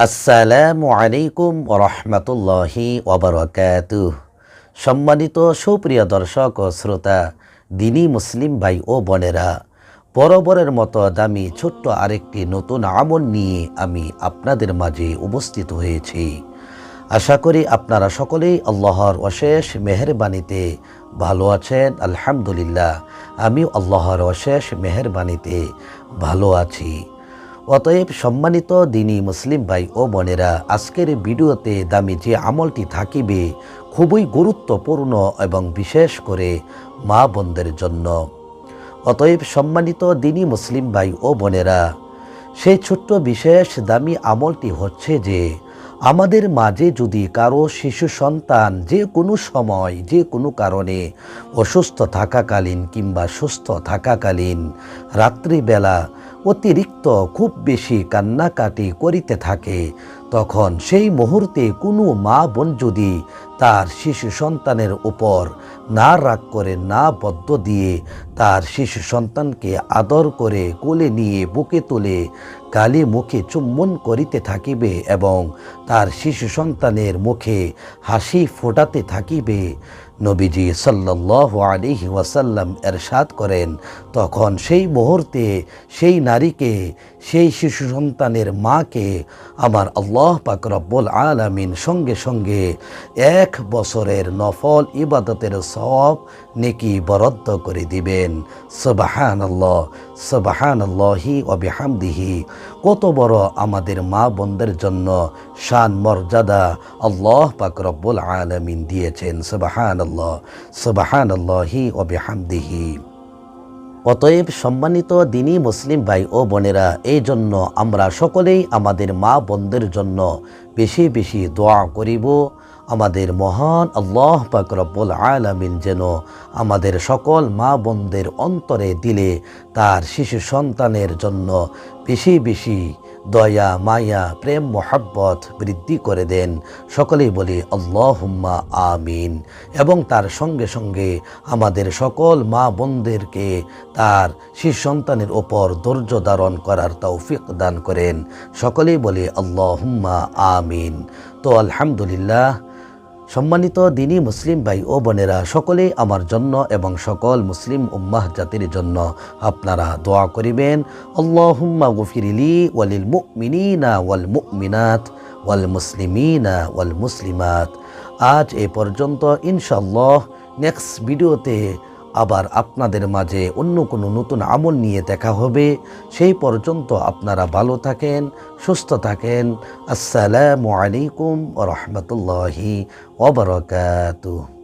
আসসালামু আলাইকুম রহমতুল্লাহি ওবরাকাতু সম্মানিত সুপ্রিয় দর্শক ও শ্রোতা, দিনী মুসলিম ভাই ও বোনেরা, বরাবরের মতো দামি ছোট্ট আরেকটি নতুন আমল নিয়ে আমি আপনাদের মাঝে উপস্থিত হয়েছি। আশা করি আপনারা সকলেই আল্লাহর অশেষ মেহরবানিতে ভালো আছেন। আলহামদুলিল্লাহ, আমিও আল্লাহর অশেষ মেহরবানিতে ভালো আছি। অতএব সম্মানিত দিনী মুসলিম ভাই ও বোনেরা, আজকের ভিডিওতে দামি যে আমলটি থাকিবে খুবই গুরুত্বপূর্ণ এবং বিশেষ করে মা বোনদের জন্য। অতএব সম্মানিত দিনী মুসলিম ভাই ও বোনেরা, সেই ছোট্ট বিশেষ দামি আমলটি হচ্ছে যে আমাদের মাঝে যদি কারও শিশু সন্তান যে কোনো সময়, যে কোনো কারণে অসুস্থ থাকাকালীন কিংবা সুস্থ থাকাকালীন রাত্রিবেলা অতিরিক্ত খুব বেশি কান্নাকাটি করিতে থাকে তখন সেই মুহূর্তে কোনো মা বোন যদি তার শিশু সন্তানের উপর না রাগ করে, না বদ্ধ দিয়ে তার শিশু সন্তানকে আদর করে কোলে নিয়ে বুকে তুলে গালি মুখে চুম্বন করিতে থাকিবে এবং তার শিশু সন্তানের মুখে হাসি ফোটাতে থাকিবে নবীজি সাল্লাহ আলিহি ওয়াসাল্লাম এরশাদ করেন, তখন সেই মুহূর্তে সেই নারীকে, সেই শিশু সন্তানের মাকে আমার আল্লাহ পাক রব্বুল আলামিন সঙ্গে সঙ্গে এক বছরের নফল ইবাদতের সব নেকি বরাদ্দ করে দিবেন। সবাহান আল্লাহ সবাহান আল্লাহি অবিহামদিহি কত বড় আমাদের মা বোনদের জন্য শান মর্যাদা আল্লাহ পাক রব্বুল আলামিন দিয়েছেন সবাহান অতএব সম্মানিত দিনী মুসলিম ভাই ও বোনেরা, এই জন্য আমরা সকলেই আমাদের মা বোনদের জন্য বেশি বেশি দোয়া করিব। আমাদের মহান আল্লাহ পাক রব্বুল আলামিন যেন আমাদের সকল মা বোনদের অন্তরে দিলে তার শিশু সন্তানের জন্য বেশি বেশি দয়া, মায়া, প্রেম, মোহাব্বত বৃদ্ধি করে দেন। সকলেই বলি, আল্লাহুম্মা আমিন। এবং তার সঙ্গে সঙ্গে আমাদের সকল মা বোনদেরকে তার শিশু সন্তানের ওপর ধৈর্য ধারণ করার তৌফিক দান করেন। সকলেই বলি, আল্লাহুম্মা আমিন। তো আলহামদুলিল্লাহ সম্মানিত দিনী মুসলিম ভাই ও বোনেরা, সকলেই আমার জন্য এবং সকল মুসলিম উম্মাহ জাতির জন্য আপনারা দোয়া করিবেন। আল্লাহুম্মা গফিরিলি ওয়ালিল মুমিনিনা ওয়াল মুমিনাত ওয়াল মুসলিমিনা ওয়াল মুসলিমাত। আজ এ পর্যন্ত ইনশাল্লাহ নেক্সট ভিডিওতে আবার আপনাদের মাঝে অন্য কোনো নতুন আমল নিয়ে দেখা হবে। সেই পর্যন্ত আপনারা ভালো থাকেন, সুস্থ থাকেন। আসসালামু আলাইকুম রহমতুল্লাহি ওবরকাতুহ